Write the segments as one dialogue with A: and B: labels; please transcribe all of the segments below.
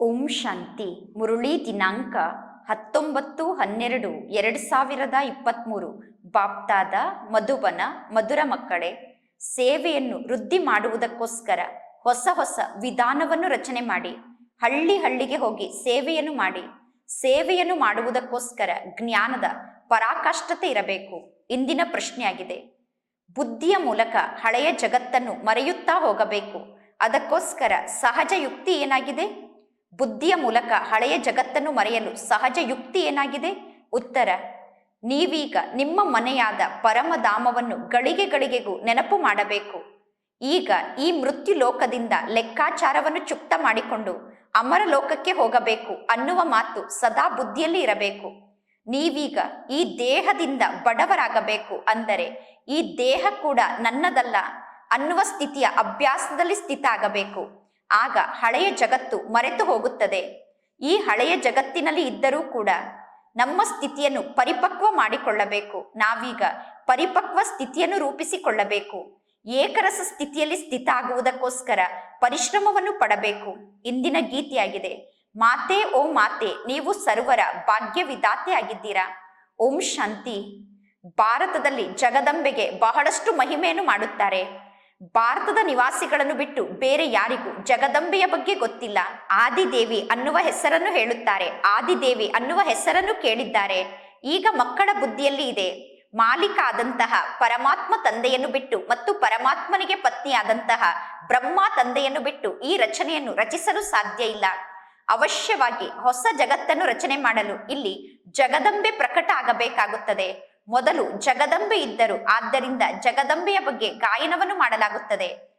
A: ಓಂ ಶಾಂತಿ. ಮುರುಳಿ ದಿನಾಂಕ ಹತ್ತೊಂಬತ್ತು ಹನ್ನೆರಡು ಎರಡು ಸಾವಿರದ ಇಪ್ಪತ್ತ್ಮೂರು ಬಾಪ್ತಾದ ಮಧುಬನ ಮಧುರ ಮಕ್ಕಳೇ, ಸೇವೆಯನ್ನು ವೃದ್ಧಿ ಮಾಡುವುದಕ್ಕೋಸ್ಕರ ಹೊಸ ಹೊಸ ವಿಧಾನವನ್ನು ರಚನೆ ಮಾಡಿ, ಹಳ್ಳಿ ಹಳ್ಳಿಗೆ ಹೋಗಿ ಸೇವೆಯನ್ನು ಮಾಡಿ, ಸೇವೆಯನ್ನು ಮಾಡುವುದಕ್ಕೋಸ್ಕರ ಜ್ಞಾನದ ಪರಾಕಾಷ್ಠತೆ ಇರಬೇಕು. ಇಂದಿನ ಪ್ರಶ್ನೆಯಾಗಿದೆ. ಬುದ್ಧಿಯ ಮೂಲಕ ಹಳೆಯ ಜಗತ್ತನ್ನು ಮರೆಯುತ್ತಾ ಹೋಗಬೇಕು. ಅದಕ್ಕೋಸ್ಕರ ಸಹಜ ಯುಕ್ತಿ ಏನಾಗಿದೆ? ಬುದ್ಧಿಯ ಮೂಲಕ ಹಳೆಯ ಜಗತ್ತನ್ನು ಮರೆಯಲು ಸಹಜ ಯುಕ್ತಿ ಏನಾಗಿದೆ? ಉತ್ತರ, ನೀವೀಗ ನಿಮ್ಮ ಮನೆಯಾದ ಪರಮಧಾಮವನ್ನು ಗಳಿಗೆ ಗಳಿಗೆಗೂ ನೆನಪು ಮಾಡಬೇಕು. ಈಗ ಈ ಮೃತ್ಯು ಲೋಕದಿಂದ ಲೆಕ್ಕಾಚಾರವನ್ನು ಚುಕ್ತ ಮಾಡಿಕೊಂಡು ಅಮರ ಲೋಕಕ್ಕೆ ಹೋಗಬೇಕು ಅನ್ನುವ ಮಾತು ಸದಾ ಬುದ್ಧಿಯಲ್ಲಿ ಇರಬೇಕು. ನೀವೀಗ ಈ ದೇಹದಿಂದ ಬಡವರಾಗಬೇಕು ಅಂದರೆ ಈ ದೇಹ ಕೂಡ ನನ್ನದಲ್ಲ ಅನ್ನುವ ಸ್ಥಿತಿಯ ಅಭ್ಯಾಸದಲ್ಲಿ ಸ್ಥಿತ ಆಗಬೇಕು. ಆಗ ಹಳೆಯ ಜಗತ್ತು ಮರೆತು ಹೋಗುತ್ತದೆ. ಈ ಹಳೆಯ ಜಗತ್ತಿನಲ್ಲಿ ಇದ್ದರೂ ಕೂಡ ನಮ್ಮ ಸ್ಥಿತಿಯನ್ನು ಪರಿಪಕ್ವ ಮಾಡಿಕೊಳ್ಳಬೇಕು. ನಾವೀಗ ಪರಿಪಕ್ವ ಸ್ಥಿತಿಯನ್ನು ರೂಪಿಸಿಕೊಳ್ಳಬೇಕು. ಏಕರಸ ಸ್ಥಿತಿಯಲ್ಲಿ ಸ್ಥಿತ ಆಗುವುದಕ್ಕೋಸ್ಕರ ಪರಿಶ್ರಮವನ್ನು ಪಡಬೇಕು. ಇಂದಿನ ಗೀತೆಯಾಗಿದೆ, ಮಾತೆ ಓ ಮಾತೆ, ನೀವು ಸರ್ವರ ಭಾಗ್ಯ ವಿಧಾತೆ ಆಗಿದ್ದೀರಾ ಓಂ ಶಾಂತಿ. ಭಾರತದಲ್ಲಿ ಜಗದಂಬೆಗೆ ಬಹಳಷ್ಟು ಮಹಿಮೆಯನ್ನು ಮಾಡುತ್ತಾರೆ. ಭಾರತದ ನಿವಾಸಿಗಳನ್ನು ಬಿಟ್ಟು ಬೇರೆ ಯಾರಿಗೂ ಜಗದಂಬೆಯ ಬಗ್ಗೆ ಗೊತ್ತಿಲ್ಲ. ಆದಿದೇವಿ ಅನ್ನುವ ಹೆಸರನ್ನು ಹೇಳುತ್ತಾರೆ. ಆದಿದೇವಿ ಅನ್ನುವ ಹೆಸರನ್ನು ಕೇಳಿದ್ದಾರೆ. ಈಗ ಮಕ್ಕಳ ಬುದ್ಧಿಯಲ್ಲಿ ಇದೆ. ಮಾಲೀಕ ಆದಂತಹ ಪರಮಾತ್ಮ ತಂದೆಯನ್ನು ಬಿಟ್ಟು ಮತ್ತು ಪರಮಾತ್ಮನಿಗೆ ಪತ್ನಿಯಾದಂತಹ ಬ್ರಹ್ಮ ತಂದೆಯನ್ನು ಬಿಟ್ಟು ಈ ರಚನೆಯನ್ನು ರಚಿಸಲು ಸಾಧ್ಯ ಇಲ್ಲ. ಅವಶ್ಯವಾಗಿ ಹೊಸ ಜಗತ್ತನ್ನು ರಚನೆ ಮಾಡಲು ಇಲ್ಲಿ ಜಗದಂಬೆ ಪ್ರಕಟ ಆಗಬೇಕಾಗುತ್ತದೆ. ಮೊದಲು ಜಗದಂಬೆ ಇದ್ದರು. ಆದ್ದರಿಂದ ಜಗದಂಬೆಯ ಬಗ್ಗೆ ಗಾಯನವನ್ನು ಮಾಡಲಾಗುತ್ತದೆ.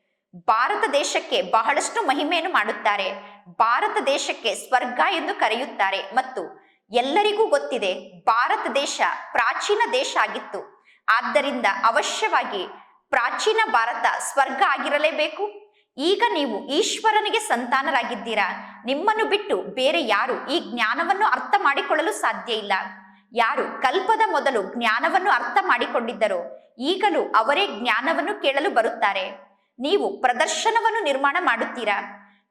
A: ಭಾರತ ದೇಶಕ್ಕೆ ಬಹಳಷ್ಟು ಮಹಿಮೆಯನ್ನು ಮಾಡುತ್ತಾರೆ. ಭಾರತ ದೇಶಕ್ಕೆ ಸ್ವರ್ಗ ಎಂದು ಕರೆಯುತ್ತಾರೆ. ಮತ್ತು ಎಲ್ಲರಿಗೂ ಗೊತ್ತಿದೆ, ಭಾರತ ದೇಶ ಪ್ರಾಚೀನ ದೇಶ ಆಗಿತ್ತು. ಆದ್ದರಿಂದ ಅವಶ್ಯವಾಗಿ ಪ್ರಾಚೀನ ಭಾರತ ಸ್ವರ್ಗ ಆಗಿರಲೇಬೇಕು. ಈಗ ನೀವು ಈಶ್ವರನಿಗೆ ಸಂತಾನರಾಗಿದ್ದೀರಾ. ನಿಮ್ಮನ್ನು ಬಿಟ್ಟು ಬೇರೆ ಯಾರು ಈ ಜ್ಞಾನವನ್ನು ಅರ್ಥ ಮಾಡಿಕೊಳ್ಳಲು ಸಾಧ್ಯ ಇಲ್ಲ. ಯಾರು ಕಲ್ಪದ ಮೊದಲು ಜ್ಞಾನವನ್ನು ಅರ್ಥ ಮಾಡಿಕೊಂಡಿದ್ದರೋ, ಈಗಲೂ ಅವರೇ ಜ್ಞಾನವನ್ನು ಕೇಳಲು ಬರುತ್ತಾರೆ. ನೀವು ಪ್ರದರ್ಶನವನ್ನು ನಿರ್ಮಾಣ ಮಾಡುತ್ತೀರಾ?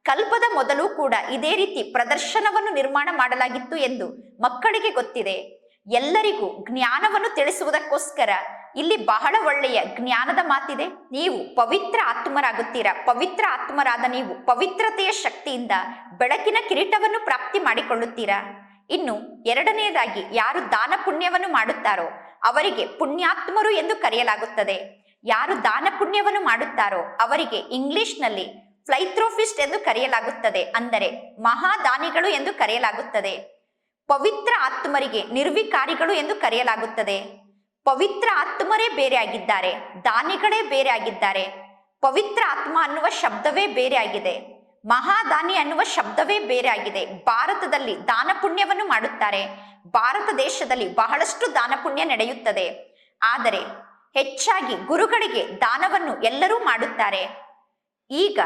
A: ಕಲ್ಪದ ಮೊದಲು ಕೂಡ ಇದೇ ರೀತಿ ಪ್ರದರ್ಶನವನ್ನು ನಿರ್ಮಾಣ ಮಾಡಲಾಗಿತ್ತು ಎಂದು ಮಕ್ಕಳಿಗೆ ಗೊತ್ತಿದೆ. ಎಲ್ಲರಿಗೂ ಜ್ಞಾನವನ್ನು ತಿಳಿಸುವುದಕ್ಕೋಸ್ಕರ ಇಲ್ಲಿ ಬಹಳ ಒಳ್ಳೆಯ ಜ್ಞಾನದ ಮಾತಿದೆ. ನೀವು ಪವಿತ್ರ ಆತ್ಮರಾಗುತ್ತೀರಾ? ಪವಿತ್ರ ಆತ್ಮರಾದ ನೀವು ಪವಿತ್ರತೆಯ ಶಕ್ತಿಯಿಂದ ಬೆಳಕಿನ ಕಿರೀಟವನ್ನು ಪ್ರಾಪ್ತಿ ಮಾಡಿಕೊಳ್ಳುತ್ತೀರಾ? ಇನ್ನು ಎರಡನೆಯದಾಗಿ ಯಾರು ದಾನ ಪುಣ್ಯವನ್ನು ಮಾಡುತ್ತಾರೋ ಅವರಿಗೆ ಪುಣ್ಯಾತ್ಮರು ಎಂದು ಕರೆಯಲಾಗುತ್ತದೆ. ಯಾರು ದಾನ ಪುಣ್ಯವನ್ನು ಮಾಡುತ್ತಾರೋ ಅವರಿಗೆ ಇಂಗ್ಲಿಷ್ನಲ್ಲಿ ಫ್ಲೈಥ್ರೋಫಿಸ್ಟ್ ಎಂದು ಕರೆಯಲಾಗುತ್ತದೆ, ಅಂದರೆ ಮಹಾದಾನಿಗಳು ಎಂದು ಕರೆಯಲಾಗುತ್ತದೆ. ಪವಿತ್ರ ಆತ್ಮರಿಗೆ ನಿರ್ವಿಕಾರಿಗಳು ಎಂದು ಕರೆಯಲಾಗುತ್ತದೆ. ಪವಿತ್ರ ಆತ್ಮರೇ ಬೇರೆ ಆಗಿದ್ದಾರೆ ದಾನಿಗಳೇ ಬೇರೆ ಆಗಿದ್ದಾರೆ ಪವಿತ್ರ ಆತ್ಮ ಅನ್ನುವ ಶಬ್ದವೇ ಬೇರೆ ಆಗಿದೆ ಮಹಾದಾನಿ ಅನ್ನುವ ಶಬ್ದವೇ ಬೇರೆ ಆಗಿದೆ ಭಾರತದಲ್ಲಿ ದಾನ ಪುಣ್ಯವನ್ನು ಮಾಡುತ್ತಾರೆ. ಭಾರತ ದೇಶದಲ್ಲಿ ಬಹಳಷ್ಟು ದಾನ ಪುಣ್ಯ ನಡೆಯುತ್ತದೆ. ಆದರೆ ಹೆಚ್ಚಾಗಿ ಗುರುಗಳಿಗೆ ದಾನವನ್ನು ಎಲ್ಲರೂ ಮಾಡುತ್ತಾರೆ. ಈಗ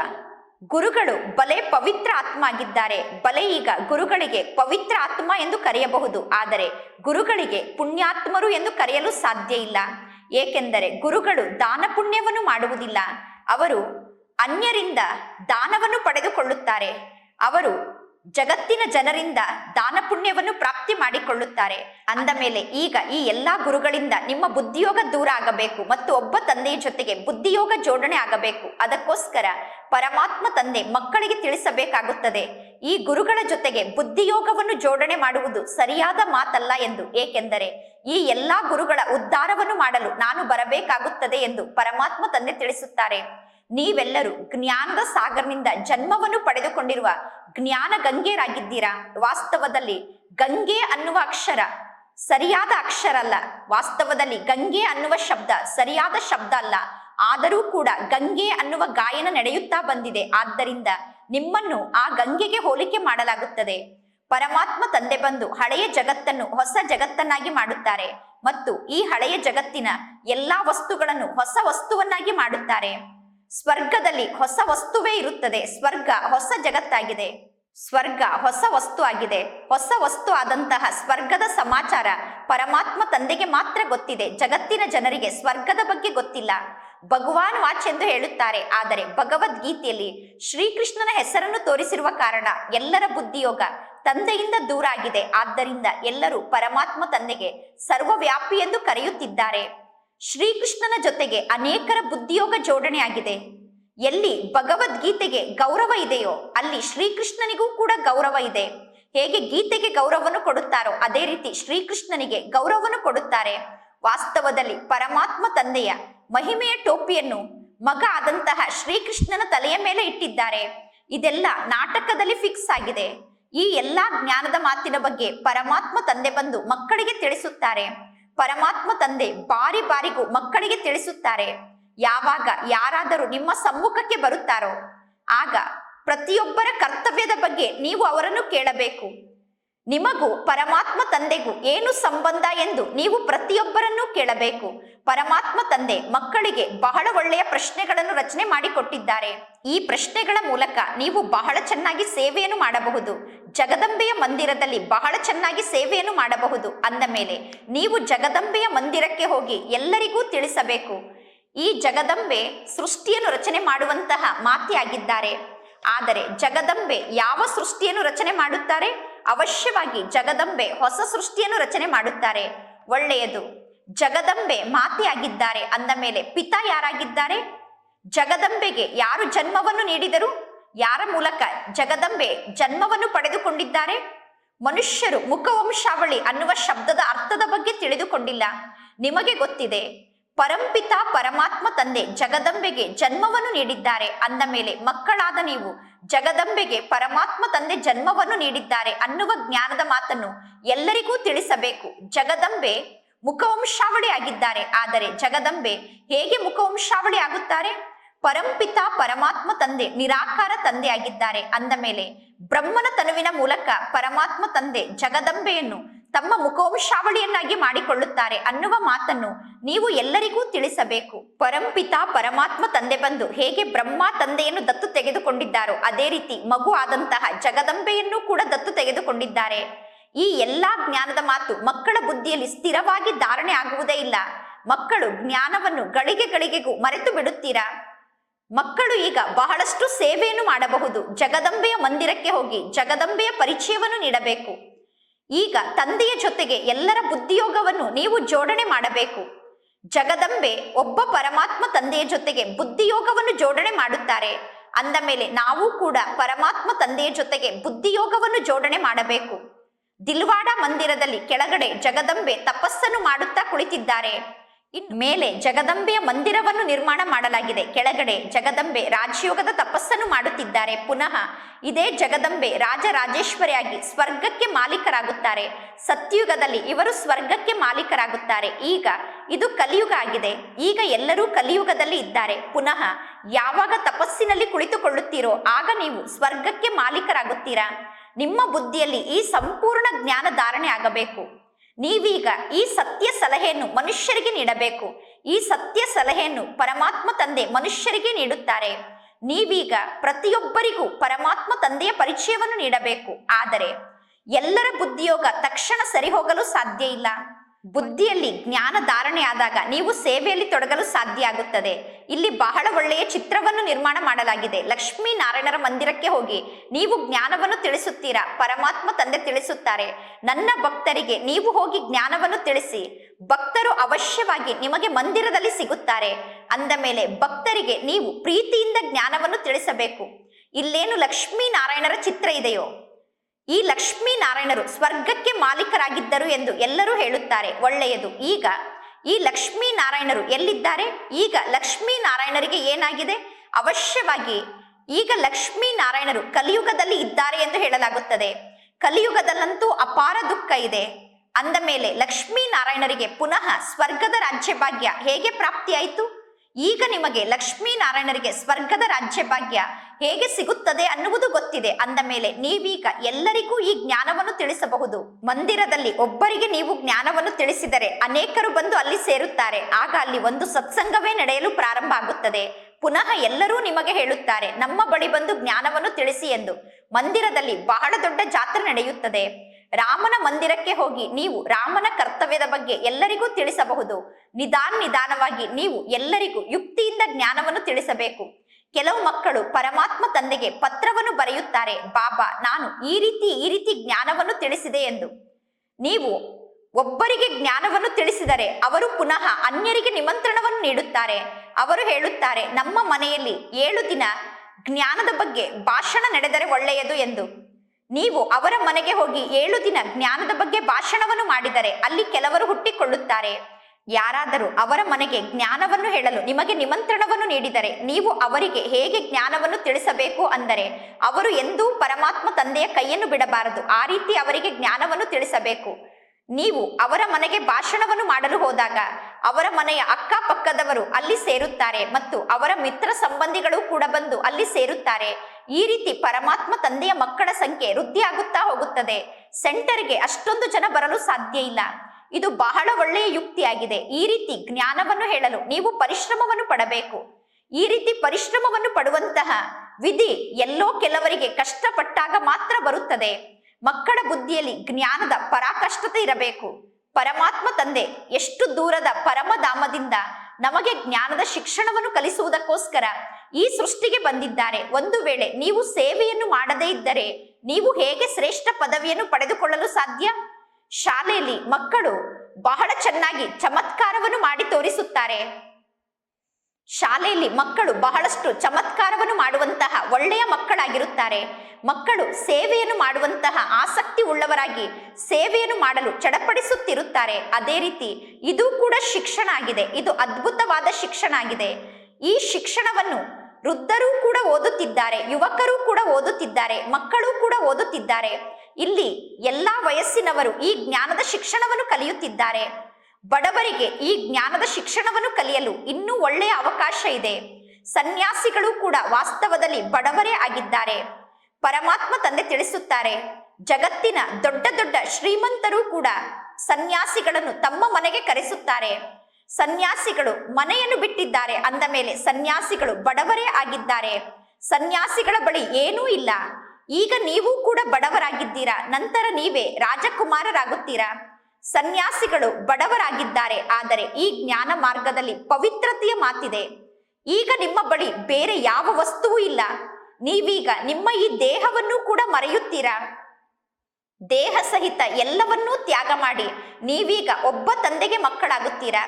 A: ಗುರುಗಳು ಬಲೆ ಪವಿತ್ರ ಆತ್ಮ ಆಗಿದ್ದಾರೆ ಬಲೆ ಈಗ ಗುರುಗಳಿಗೆ ಪವಿತ್ರ ಆತ್ಮ ಎಂದು ಕರೆಯಬಹುದು. ಆದರೆ ಗುರುಗಳಿಗೆ ಪುಣ್ಯಾತ್ಮರು ಎಂದು ಕರೆಯಲು ಸಾಧ್ಯ ಇಲ್ಲ. ಏಕೆಂದರೆ ಗುರುಗಳು ದಾನ ಪುಣ್ಯವನ್ನು ಮಾಡುವುದಿಲ್ಲ. ಅವರು ಅನ್ಯರಿಂದ ದಾನವನ್ನು ಪಡೆದುಕೊಳ್ಳುತ್ತಾರೆ. ಅವರು ಜಗತ್ತಿನ ಜನರಿಂದ ದಾನ ಪುಣ್ಯವನ್ನು ಪ್ರಾಪ್ತಿ ಮಾಡಿಕೊಳ್ಳುತ್ತಾರೆ. ಅಂದ ಮೇಲೆ ಈಗ ಈ ಎಲ್ಲಾ ಗುರುಗಳಿಂದ ನಿಮ್ಮ ಬುದ್ಧಿಯೋಗ ದೂರ ಆಗಬೇಕು ಮತ್ತು ಒಬ್ಬ ತಂದೆಯ ಜೊತೆಗೆ ಬುದ್ಧಿಯೋಗ ಜೋಡಣೆ ಆಗಬೇಕು. ಅದಕ್ಕೋಸ್ಕರ ಪರಮಾತ್ಮ ತಂದೆ ಮಕ್ಕಳಿಗೆ ತಿಳಿಸಬೇಕಾಗುತ್ತದೆ. ಈ ಗುರುಗಳ ಜೊತೆಗೆ ಬುದ್ಧಿಯೋಗವನ್ನು ಜೋಡಣೆ ಮಾಡುವುದು ಸರಿಯಾದ ಮಾತಲ್ಲ ಎಂದು. ಏಕೆಂದರೆ ಈ ಎಲ್ಲಾ ಗುರುಗಳ ಉದ್ಧಾರವನ್ನು ಮಾಡಲು ನಾನು ಬರಬೇಕಾಗುತ್ತದೆ ಎಂದು ಪರಮಾತ್ಮ ತಂದೆ ತಿಳಿಸುತ್ತಾರೆ. ನೀವೆಲ್ಲರೂ ಜ್ಞಾನದ ಸಾಗರ್ನಿಂದ ಜನ್ಮವನ್ನು ಪಡೆದುಕೊಂಡಿರುವ ಜ್ಞಾನ ಗಂಗೆಯರಾಗಿದ್ದೀರಾ ವಾಸ್ತವದಲ್ಲಿ ಗಂಗೆ ಅನ್ನುವ ಅಕ್ಷರ ಸರಿಯಾದ ಅಕ್ಷರ ಅಲ್ಲ. ವಾಸ್ತವದಲ್ಲಿ ಗಂಗೆ ಅನ್ನುವ ಶಬ್ದ ಸರಿಯಾದ ಶಬ್ದ ಅಲ್ಲ. ಆದರೂ ಕೂಡ ಗಂಗೆ ಅನ್ನುವ ಗಾಯನ ನಡೆಯುತ್ತಾ ಬಂದಿದೆ. ಆದ್ದರಿಂದ ನಿಮ್ಮನ್ನು ಆ ಗಂಗೆಗೆ ಹೋಲಿಕೆ ಮಾಡಲಾಗುತ್ತದೆ. ಪರಮಾತ್ಮ ತಂದೆ ಬಂದು ಹಳೆಯ ಜಗತ್ತನ್ನು ಹೊಸ ಜಗತ್ತನ್ನಾಗಿ ಮಾಡುತ್ತಾರೆ ಮತ್ತು ಈ ಹಳೆಯ ಜಗತ್ತಿನ ಎಲ್ಲಾ ವಸ್ತುಗಳನ್ನು ಹೊಸ ವಸ್ತುವನ್ನಾಗಿ ಮಾಡುತ್ತಾರೆ. ಸ್ವರ್ಗದಲ್ಲಿ ಹೊಸ ವಸ್ತುವೇ ಇರುತ್ತದೆ. ಸ್ವರ್ಗ ಹೊಸ ಜಗತ್ತಾಗಿದೆ. ಸ್ವರ್ಗ ಹೊಸ ವಸ್ತು ಆಗಿದೆ. ಹೊಸ ವಸ್ತು ಆದಂತಹ ಸ್ವರ್ಗದ ಸಮಾಚಾರ ಪರಮಾತ್ಮ ತಂದೆಗೆ ಮಾತ್ರ ಗೊತ್ತಿದೆ. ಜಗತ್ತಿನ ಜನರಿಗೆ ಸ್ವರ್ಗದ ಬಗ್ಗೆ ಗೊತ್ತಿಲ್ಲ. ಭಗವಾನ್ ವಾಚ್ ಎಂದು ಹೇಳುತ್ತಾರೆ. ಆದರೆ ಭಗವದ್ಗೀತೆಯಲ್ಲಿ ಶ್ರೀಕೃಷ್ಣನ ಹೆಸರನ್ನು ತೋರಿಸಿರುವ ಕಾರಣ ಎಲ್ಲರ ಬುದ್ಧಿಯೋಗ ತಂದೆಯಿಂದ ದೂರ ಆಗಿದೆ. ಆದ್ದರಿಂದ ಎಲ್ಲರೂ ಪರಮಾತ್ಮ ತಂದೆಗೆ ಸರ್ವವ್ಯಾಪಿ ಎಂದು ಕರೆಯುತ್ತಿದ್ದಾರೆ. ಶ್ರೀಕೃಷ್ಣನ ಜೊತೆಗೆ ಅನೇಕರ ಬುದ್ಧಿಯೋಗ ಜೋಡಣೆಯಾಗಿದೆ ಎಲ್ಲಿ ಭಗವದ್ಗೀತೆಗೆ ಗೌರವ ಇದೆಯೋ, ಅಲ್ಲಿ ಶ್ರೀಕೃಷ್ಣನಿಗೂ ಕೂಡ ಗೌರವ ಇದೆ. ಹೇಗೆ ಗೀತೆಗೆ ಗೌರವವನ್ನು ಕೊಡುತ್ತಾರೋ, ಅದೇ ರೀತಿ ಶ್ರೀಕೃಷ್ಣನಿಗೆ ಗೌರವವನ್ನು ಕೊಡುತ್ತಾರೆ. ವಾಸ್ತವದಲ್ಲಿ ಪರಮಾತ್ಮ ತಂದೆಯ ಮಹಿಮೆಯ ಟೋಪಿಯನ್ನು ಮಗ ಆದಂತಹ ಶ್ರೀಕೃಷ್ಣನ ತಲೆಯ ಮೇಲೆ ಇಟ್ಟಿದ್ದಾರೆ. ಇದೆಲ್ಲ ನಾಟಕದಲ್ಲಿ ಫಿಕ್ಸ್ ಆಗಿದೆ. ಈ ಎಲ್ಲಾ ಜ್ಞಾನದ ಮಾತಿನ ಬಗ್ಗೆ ಪರಮಾತ್ಮ ತಂದೆ ಬಂದು ಮಕ್ಕಳಿಗೆ ತಿಳಿಸುತ್ತಾರೆ. ಪರಮಾತ್ಮ ತಂದೆ ಬಾರಿ ಬಾರಿಗೂ ಮಕ್ಕಳಿಗೆ ತಿಳಿಸುತ್ತಾರೆ. ಯಾವಾಗ ಯಾರಾದರೂ ನಿಮ್ಮ ಸಮ್ಮುಖಕ್ಕೆ ಬರುತ್ತಾರೋ, ಆಗ ಪ್ರತಿಯೊಬ್ಬರ ಕರ್ತವ್ಯದ ಬಗ್ಗೆ ನೀವು ಅವರನ್ನು ಕೇಳಬೇಕು. ನಿಮಗೂ ಪರಮಾತ್ಮ ತಂದೆಗೂ ಏನು ಸಂಬಂಧ ಎಂದು ನೀವು ಪ್ರತಿಯೊಬ್ಬರನ್ನೂ ಕೇಳಬೇಕು. ಪರಮಾತ್ಮ ತಂದೆ ಮಕ್ಕಳಿಗೆ ಬಹಳ ಒಳ್ಳೆಯ ಪ್ರಶ್ನೆಗಳನ್ನು ರಚನೆ ಮಾಡಿಕೊಟ್ಟಿದ್ದಾರೆ. ಈ ಪ್ರಶ್ನೆಗಳ ಮೂಲಕ ನೀವು ಬಹಳ ಚೆನ್ನಾಗಿ ಸೇವೆಯನ್ನು ಮಾಡಬಹುದು. ಜಗದಂಬೆಯ ಮಂದಿರದಲ್ಲಿ ಬಹಳ ಚೆನ್ನಾಗಿ ಸೇವೆಯನ್ನು ಮಾಡಬಹುದು ಅಂದ ಮೇಲೆ ನೀವು ಜಗದಂಬೆಯ ಮಂದಿರಕ್ಕೆ ಹೋಗಿ ಎಲ್ಲರಿಗೂ ತಿಳಿಸಬೇಕು. ಈ ಜಗದಂಬೆ ಸೃಷ್ಟಿಯನ್ನು ರಚನೆ ಮಾಡುವಂತಹ ಮಾತೆಯಾಗಿದ್ದಾರೆ ಆದರೆ ಜಗದಂಬೆ ಯಾವ ಸೃಷ್ಟಿಯನ್ನು ರಚನೆ ಮಾಡುತ್ತಾರೆ? ಅವಶ್ಯವಾಗಿ ಜಗದಂಬೆ ಹೊಸ ಸೃಷ್ಟಿಯನ್ನು ರಚನೆ ಮಾಡುತ್ತಾರೆ. ಒಳ್ಳೆಯದು. ಜಗದಂಬೆ ಮಾತೆಯಾಗಿದ್ದಾರೆ ಅಂದ ಮೇಲೆ ಪಿತ ಯಾರಾಗಿದ್ದಾರೆ? ಜಗದಂಬೆಗೆ ಯಾರು ಜನ್ಮವನ್ನು ನೀಡಿದರು? ಯಾರ ಮೂಲಕ ಜಗದಂಬೆ ಜನ್ಮವನ್ನು ಪಡೆದುಕೊಂಡಿದ್ದಾರೆ? ಮನುಷ್ಯರು ಮುಖವಂಶಾವಳಿ ಅನ್ನುವ ಶಬ್ದದ ಅರ್ಥದ ಬಗ್ಗೆ ತಿಳಿದುಕೊಂಡಿಲ್ಲ. ನಿಮಗೆ ಗೊತ್ತಿದೆ, ಪರಂಪಿತ ಪರಮಾತ್ಮ ತಂದೆ ಜಗದಂಬೆಗೆ ಜನ್ಮವನ್ನು ನೀಡಿದ್ದಾರೆ ಅಂದ ಮೇಲೆ ಮಕ್ಕಳಾದ ನೀವು ಜಗದಂಬೆಗೆ ಪರಮಾತ್ಮ ತಂದೆ ಜನ್ಮವನ್ನು ನೀಡಿದ್ದಾರೆ ಅನ್ನುವ ಜ್ಞಾನದ ಮಾತನ್ನು ಎಲ್ಲರಿಗೂ ತಿಳಿಸಬೇಕು. ಜಗದಂಬೆ ಮುಖವಂಶಾವಳಿ ಆಗಿದ್ದಾರೆ. ಆದರೆ ಜಗದಂಬೆ ಹೇಗೆ ಮುಖವಂಶಾವಳಿ ಆಗುತ್ತಾರೆ? ಪರಂಪಿತ ಪರಮಾತ್ಮ ತಂದೆ ನಿರಾಕಾರ ತಂದೆ ಆಗಿದ್ದಾರೆ ಅಂದ ಮೇಲೆ ಬ್ರಹ್ಮನ ತನುವಿನ ಮೂಲಕ ಪರಮಾತ್ಮ ತಂದೆ ಜಗದಂಬೆಯನ್ನು ತಮ್ಮ ಮುಖವಂಶಾವಳಿಯನ್ನಾಗಿ ಮಾಡಿಕೊಳ್ಳುತ್ತಾರೆ ಅನ್ನುವ ಮಾತನ್ನು ನೀವು ಎಲ್ಲರಿಗೂ ತಿಳಿಸಬೇಕು. ಪರಂಪಿತ ಪರಮಾತ್ಮ ತಂದೆ ಬಂದು ಹೇಗೆ ಬ್ರಹ್ಮ ತಂದೆಯನ್ನು ದತ್ತು ತೆಗೆದುಕೊಂಡಿದ್ದಾರೋ ಅದೇ ರೀತಿ ಮಗು ಆದಂತಹ ಜಗದಂಬೆಯನ್ನು ಕೂಡ ದತ್ತು ತೆಗೆದುಕೊಂಡಿದ್ದಾರೆ. ಈ ಎಲ್ಲಾ ಜ್ಞಾನದ ಮಾತು ಮಕ್ಕಳ ಬುದ್ಧಿಯಲ್ಲಿ ಸ್ಥಿರವಾಗಿ ಧಾರಣೆ ಆಗುವುದೇ ಇಲ್ಲ. ಮಕ್ಕಳು ಜ್ಞಾನವನ್ನು ಗಳಿಗೆ ಗಳಿಗೆಗೂ ಮರೆತು ಬಿಡುತ್ತೀರಾ? ಮಕ್ಕಳು ಈಗ ಬಹಳಷ್ಟು ಸೇವೆಯನ್ನು ಮಾಡಬಹುದು. ಜಗದಂಬೆಯ ಮಂದಿರಕ್ಕೆ ಹೋಗಿ ಜಗದಂಬೆಯ ಪರಿಚಯವನ್ನು ನೀಡಬೇಕು. ಈಗ ತಂದೆಯ ಜೊತೆಗೆ ಎಲ್ಲರ ಬುದ್ಧಿಯೋಗವನ್ನು ನೀವು ಜೋಡಣೆ ಮಾಡಬೇಕು. ಜಗದಂಬೆ ಒಬ್ಬ ಪರಮಾತ್ಮ ತಂದೆಯ ಜೊತೆಗೆ ಬುದ್ಧಿಯೋಗವನ್ನು ಜೋಡಣೆ ಮಾಡುತ್ತಾರೆ. ಅಂದ ಮೇಲೆ ನಾವು ಕೂಡ ಪರಮಾತ್ಮ ತಂದೆಯ ಜೊತೆಗೆ ಬುದ್ಧಿಯೋಗವನ್ನು ಜೋಡಣೆ ಮಾಡಬೇಕು. ದಿಲ್ವಾಡ ಮಂದಿರದಲ್ಲಿ ಕೆಳಗಡೆ ಜಗದಂಬೆ ತಪಸ್ಸನ್ನು ಮಾಡುತ್ತಾ ಕುಳಿತಿದ್ದಾರೆ. ಇನ್ನು ಮೇಲೆ ಜಗದಂಬೆಯ ಮಂದಿರವನ್ನು ನಿರ್ಮಾಣ ಮಾಡಲಾಗಿದೆ. ಕೆಳಗಡೆ ಜಗದಂಬೆ ರಾಜಯೋಗದ ತಪಸ್ಸನ್ನು ಮಾಡುತ್ತಿದ್ದಾರೆ. ಪುನಃ ಇದೇ ಜಗದಂಬೆ ರಾಜರಾಜೇಶ್ವರಿಯಾಗಿ ಸ್ವರ್ಗಕ್ಕೆ ಮಾಲೀಕರಾಗುತ್ತಾರೆ. ಸತ್ಯುಗದಲ್ಲಿ ಇವರು ಸ್ವರ್ಗಕ್ಕೆ ಮಾಲೀಕರಾಗುತ್ತಾರೆ. ಈಗ ಇದು ಕಲಿಯುಗ ಆಗಿದೆ. ಈಗ ಎಲ್ಲರೂ ಕಲಿಯುಗದಲ್ಲಿ ಇದ್ದಾರೆ. ಪುನಃ ಯಾವಾಗ ತಪಸ್ಸಿನಲ್ಲಿ ಕುಳಿತುಕೊಳ್ಳುತ್ತೀರೋ ಆಗ ನೀವು ಸ್ವರ್ಗಕ್ಕೆ ಮಾಲೀಕರಾಗುತ್ತೀರಾ. ನಿಮ್ಮ ಬುದ್ಧಿಯಲ್ಲಿ ಈ ಸಂಪೂರ್ಣ ಜ್ಞಾನ ಧಾರಣೆ ಆಗಬೇಕು. ನೀವೀಗ ಈ ಸತ್ಯ ಸಲಹೆಯನ್ನು ಮನುಷ್ಯರಿಗೆ ನೀಡಬೇಕು. ಈ ಸತ್ಯ ಸಲಹೆಯನ್ನು ಪರಮಾತ್ಮ ತಂದೆ ಮನುಷ್ಯರಿಗೆ ನೀಡುತ್ತಾರೆ. ನೀವೀಗ ಪ್ರತಿಯೊಬ್ಬರಿಗೂ ಪರಮಾತ್ಮ ತಂದೆಯ ಪರಿಚಯವನ್ನು ನೀಡಬೇಕು. ಆದರೆ ಎಲ್ಲರ ಬುದ್ಧಿಯೋಗ ತಕ್ಷಣ ಸರಿ ಹೋಗಲು ಸಾಧ್ಯ ಇಲ್ಲ. ಬುದ್ಧಿಯಲ್ಲಿ ಜ್ಞಾನ ಧಾರಣೆ ಆದಾಗ ನೀವು ಸೇವೆಯಲ್ಲಿ ತೊಡಗಲು ಸಾಧ್ಯ ಆಗುತ್ತದೆ. ಇಲ್ಲಿ ಬಹಳ ಒಳ್ಳೆಯ ಚಿತ್ರವನ್ನು ನಿರ್ಮಾಣ ಮಾಡಲಾಗಿದೆ. ಲಕ್ಷ್ಮೀ ನಾರಾಯಣರ ಮಂದಿರಕ್ಕೆ ಹೋಗಿ ನೀವು ಜ್ಞಾನವನ್ನು ತಿಳಿಸುತ್ತೀರಾ? ಪರಮಾತ್ಮ ತಂದೆ ತಿಳಿಸುತ್ತಾರೆ. ನನ್ನ ಭಕ್ತರಿಗೆ ನೀವು ಹೋಗಿ ಜ್ಞಾನವನ್ನು ತಿಳಿಸಿ. ಭಕ್ತರು ಅವಶ್ಯವಾಗಿ ನಿಮಗೆ ಮಂದಿರದಲ್ಲಿ ಸಿಗುತ್ತಾರೆ. ಅಂದ ಮೇಲೆ ಭಕ್ತರಿಗೆ ನೀವು ಪ್ರೀತಿಯಿಂದ ಜ್ಞಾನವನ್ನು ತಿಳಿಸಬೇಕು. ಇಲ್ಲೇನು ಲಕ್ಷ್ಮೀ ನಾರಾಯಣರ ಚಿತ್ರ ಇದೆಯೋ? ಈ ಲಕ್ಷ್ಮೀ ನಾರಾಯಣರು ಸ್ವರ್ಗಕ್ಕೆ ಮಾಲೀಕರಾಗಿದ್ದರು ಎಂದು ಎಲ್ಲರೂ ಹೇಳುತ್ತಾರೆ. ಒಳ್ಳೆಯದು. ಈಗ ಈ ಲಕ್ಷ್ಮೀ ನಾರಾಯಣರು ಎಲ್ಲಿದ್ದಾರೆ? ಈಗ ಲಕ್ಷ್ಮೀ ನಾರಾಯಣರಿಗೆ ಏನಾಗಿದೆ? ಅವಶ್ಯವಾಗಿ ಈಗ ಲಕ್ಷ್ಮೀ ನಾರಾಯಣರು ಕಲಿಯುಗದಲ್ಲಿ ಇದ್ದಾರೆ ಎಂದು ಹೇಳಲಾಗುತ್ತದೆ. ಕಲಿಯುಗದಲ್ಲಂತೂ ಅಪಾರ ದುಃಖ ಇದೆ. ಅಂದ ಮೇಲೆ ಲಕ್ಷ್ಮೀ ನಾರಾಯಣರಿಗೆ ಪುನಃ ಸ್ವರ್ಗದ ರಾಜ್ಯ ಭಾಗ್ಯ ಹೇಗೆ ಪ್ರಾಪ್ತಿಯಾಯಿತು? ಈಗ ನಿಮಗೆ ಲಕ್ಷ್ಮೀನಾರಾಯಣರಿಗೆ ಸ್ವರ್ಗದ ರಾಜ್ಯ ಭಾಗ್ಯ ಹೇಗೆ ಸಿಗುತ್ತದೆ ಅನ್ನುವುದು ಗೊತ್ತಿದೆ. ಅಂದ ಮೇಲೆ ನೀವೀಗ ಎಲ್ಲರಿಗೂ ಈ ಜ್ಞಾನವನ್ನು ತಿಳಿಸಬಹುದು. ಮಂದಿರದಲ್ಲಿ ಒಬ್ಬರಿಗೆ ನೀವು ಜ್ಞಾನವನ್ನು ತಿಳಿಸಿದರೆ ಅನೇಕರು ಬಂದು ಅಲ್ಲಿ ಸೇರುತ್ತಾರೆ. ಆಗ ಅಲ್ಲಿ ಒಂದು ಸತ್ಸಂಗವೇ ನಡೆಯಲು ಪ್ರಾರಂಭ ಆಗುತ್ತದೆ. ಪುನಃ ಎಲ್ಲರೂ ನಿಮಗೆ ಹೇಳುತ್ತಾರೆ, ನಮ್ಮ ಬಳಿ ಬಂದು ಜ್ಞಾನವನ್ನು ತಿಳಿಸಿ ಎಂದು. ಮಂದಿರದಲ್ಲಿ ಬಹಳ ದೊಡ್ಡ ಜಾತ್ರೆ ನಡೆಯುತ್ತದೆ. ರಾಮನ ಮಂದಿರಕ್ಕೆ ಹೋಗಿ ನೀವು ರಾಮನ ಕರ್ತವ್ಯದ ಬಗ್ಗೆ ಎಲ್ಲರಿಗೂ ತಿಳಿಸಬಹುದು. ನಿಧಾನ ನಿಧಾನವಾಗಿ ನೀವು ಎಲ್ಲರಿಗೂ ಯುಕ್ತಿಯಿಂದ ಜ್ಞಾನವನ್ನು ತಿಳಿಸಬೇಕು. ಕೆಲವು ಮಕ್ಕಳು ಪರಮಾತ್ಮ ತಂದೆಗೆ ಪತ್ರವನ್ನು ಬರೆಯುತ್ತಾರೆ, ಬಾಬಾ, ನಾನು ಈ ರೀತಿ ಈ ರೀತಿ ಜ್ಞಾನವನ್ನು ತಿಳಿಸಿದೆ ಎಂದು. ನೀವು ಒಬ್ಬರಿಗೆ ಜ್ಞಾನವನ್ನು ತಿಳಿಸಿದರೆ ಅವರು ಪುನಃ ಅನ್ಯರಿಗೆ ನಿಮಂತ್ರಣವನ್ನು ನೀಡುತ್ತಾರೆ. ಅವರು ಹೇಳುತ್ತಾರೆ, ನಮ್ಮ ಮನೆಯಲ್ಲಿ ಏಳು ದಿನ ಜ್ಞಾನದ ಬಗ್ಗೆ ಭಾಷಣ ನಡೆದರೆ ಒಳ್ಳೆಯದು ಎಂದು. ನೀವು ಅವರ ಮನೆಗೆ ಹೋಗಿ ಏಳು ದಿನ ಜ್ಞಾನದ ಬಗ್ಗೆ ಭಾಷಣವನ್ನು ಮಾಡಿದರೆ ಅಲ್ಲಿ ಕೆಲವರು ಹುಟ್ಟಿಕೊಳ್ಳುತ್ತಾರೆ. ಯಾರಾದರೂ ಅವರ ಮನೆಗೆ ಜ್ಞಾನವನ್ನು ಹೇಳಲು ನಿಮಗೆ ನಿಮಂತ್ರಣವನ್ನು ನೀಡಿದರೆ ನೀವು ಅವರಿಗೆ ಹೇಗೆ ಜ್ಞಾನವನ್ನು ತಿಳಿಸಬೇಕು ಅಂದರೆ ಅವರು ಎಂದೂ ಪರಮಾತ್ಮ ತಂದೆಯ ಕೈಯನ್ನು ಬಿಡಬಾರದು. ಆ ರೀತಿ ಅವರಿಗೆ ಜ್ಞಾನವನ್ನು ತಿಳಿಸಬೇಕು. ನೀವು ಅವರ ಮನೆಗೆ ಭಾಷಣವನ್ನು ಮಾಡಲು ಹೋದಾಗ ಅವರ ಮನೆಯ ಅಕ್ಕಪಕ್ಕದವರು ಅಲ್ಲಿ ಸೇರುತ್ತಾರೆ ಮತ್ತು ಅವರ ಮಿತ್ರ ಸಂಬಂಧಿಗಳು ಕೂಡ ಬಂದು ಅಲ್ಲಿ ಸೇರುತ್ತಾರೆ. ಈ ರೀತಿ ಪರಮಾತ್ಮ ತಂದೆಯ ಮಕ್ಕಳ ಸಂಖ್ಯೆ ವೃದ್ಧಿಯಾಗುತ್ತಾ ಹೋಗುತ್ತದೆ. ಸೆಂಟರ್ಗೆ ಅಷ್ಟೊಂದು ಜನ ಬರಲು ಸಾಧ್ಯ ಇಲ್ಲ. ಇದು ಬಹಳ ಒಳ್ಳೆಯ ಯುಕ್ತಿಯಾಗಿದೆ. ಈ ರೀತಿ ಜ್ಞಾನವನ್ನು ಹೇಳಲು ನೀವು ಪರಿಶ್ರಮವನ್ನು ಪಡಬೇಕು. ಈ ರೀತಿ ಪರಿಶ್ರಮವನ್ನು ಪಡುವಂತಹ ವಿಧಿ ಎಲ್ಲೋ ಕೆಲವರಿಗೆ ಕಷ್ಟಪಟ್ಟಾಗ ಮಾತ್ರ ಬರುತ್ತದೆ. ಮಕ್ಕಳ ಬುದ್ಧಿಯಲ್ಲಿ ಜ್ಞಾನದ ಪರಾಕಷ್ಟತೆ ಇರಬೇಕು. ಪರಮಾತ್ಮ ತಂದೆ ಎಷ್ಟು ದೂರದ ಪರಮಧಾಮದಿಂದ ನಮಗೆ ಜ್ಞಾನದ ಶಿಕ್ಷಣವನ್ನು ಕಲಿಸುವುದಕ್ಕೋಸ್ಕರ ಈ ಸೃಷ್ಟಿಗೆ ಬಂದಿದ್ದಾರೆ. ಒಂದು ವೇಳೆ ನೀವು ಸೇವೆಯನ್ನು ಮಾಡದೇ ಇದ್ದರೆ ನೀವು ಹೇಗೆ ಶ್ರೇಷ್ಠ ಪದವಿಯನ್ನು ಪಡೆದುಕೊಳ್ಳಲು ಸಾಧ್ಯ? ಶಾಲೆಯಲ್ಲಿ ಮಕ್ಕಳು ಬಹಳ ಚೆನ್ನಾಗಿ ಚಮತ್ಕಾರವನ್ನು ಮಾಡಿ ತೋರಿಸುತ್ತಾರೆ. ಶಾಲೆಯಲ್ಲಿ ಮಕ್ಕಳು ಬಹಳಷ್ಟು ಚಮತ್ಕಾರವನ್ನು ಮಾಡುವಂತಹ ಒಳ್ಳೆಯ ಮಕ್ಕಳಾಗಿರುತ್ತಾರೆ. ಮಕ್ಕಳು ಸೇವೆಯನ್ನು ಮಾಡುವಂತಹ ಆಸಕ್ತಿ ಉಳ್ಳವರಾಗಿ ಸೇವೆಯನ್ನು ಮಾಡಲು ಚಡಪಡಿಸುತ್ತಿರುತ್ತಾರೆ. ಅದೇ ರೀತಿ ಇದು ಕೂಡ ಶಿಕ್ಷಣ ಆಗಿದೆ. ಇದು ಅದ್ಭುತವಾದ ಶಿಕ್ಷಣ ಆಗಿದೆ. ಈ ಶಿಕ್ಷಣವನ್ನು ವೃದ್ಧರೂ ಕೂಡ ಓದುತ್ತಿದ್ದಾರೆ, ಯುವಕರು ಕೂಡ ಓದುತ್ತಿದ್ದಾರೆ, ಮಕ್ಕಳು ಕೂಡ ಓದುತ್ತಿದ್ದಾರೆ. ಇಲ್ಲಿ ಎಲ್ಲಾ ವಯಸ್ಸಿನವರು ಈ ಜ್ಞಾನದ ಶಿಕ್ಷಣವನ್ನು ಕಲಿಯುತ್ತಿದ್ದಾರೆ. ಬಡವರಿಗೆ ಈ ಜ್ಞಾನದ ಶಿಕ್ಷಣವನ್ನು ಕಲಿಯಲು ಇನ್ನೂ ಒಳ್ಳೆಯ ಅವಕಾಶ ಇದೆ. ಸನ್ಯಾಸಿಗಳು ಕೂಡ ವಾಸ್ತವದಲ್ಲಿ ಬಡವರೇ ಆಗಿದ್ದಾರೆ. ಪರಮಾತ್ಮ ತಂದೆ ತಿಳಿಸುತ್ತಾರೆ, ಜಗತ್ತಿನ ದೊಡ್ಡ ದೊಡ್ಡ ಶ್ರೀಮಂತರು ಕೂಡ ಸನ್ಯಾಸಿಗಳನ್ನು ತಮ್ಮ ಮನೆಗೆ ಕರೆಸುತ್ತಾರೆ. ಸನ್ಯಾಸಿಗಳು ಮನೆಯನ್ನು ಬಿಟ್ಟಿದ್ದಾರೆ ಅಂದ ಮೇಲೆ ಸನ್ಯಾಸಿಗಳು ಬಡವರೇ ಆಗಿದ್ದಾರೆ. ಸನ್ಯಾಸಿಗಳ ಬಳಿ ಏನೂ ಇಲ್ಲ. ಈಗ ನೀವು ಕೂಡ ಬಡವರಾಗಿದ್ದೀರಾ, ನಂತರ ನೀವೇ ರಾಜಕುಮಾರರಾಗುತ್ತೀರಾ? ಸನ್ಯಾಸಿಗಳು ಬಡವರಾಗಿದ್ದಾರೆ, ಆದರೆ ಈ ಜ್ಞಾನ ಮಾರ್ಗದಲ್ಲಿ ಪವಿತ್ರತೆಯ ಮಾತಿದೆ. ಈಗ ನಿಮ್ಮ ಬಳಿ ಬೇರೆ ಯಾವ ವಸ್ತುವೂ ಇಲ್ಲ. ನೀವೀಗ ನಿಮ್ಮ ಈ ದೇಹವನ್ನು ಕೂಡ ಮರೆಯುತ್ತೀರಾ? ದೇಹ ಸಹಿತ ಎಲ್ಲವನ್ನೂ ತ್ಯಾಗ ಮಾಡಿ ನೀವೀಗ ಒಬ್ಬ ತಂದೆಗೆ ಮಕ್ಕಳಾಗುತ್ತೀರಾ?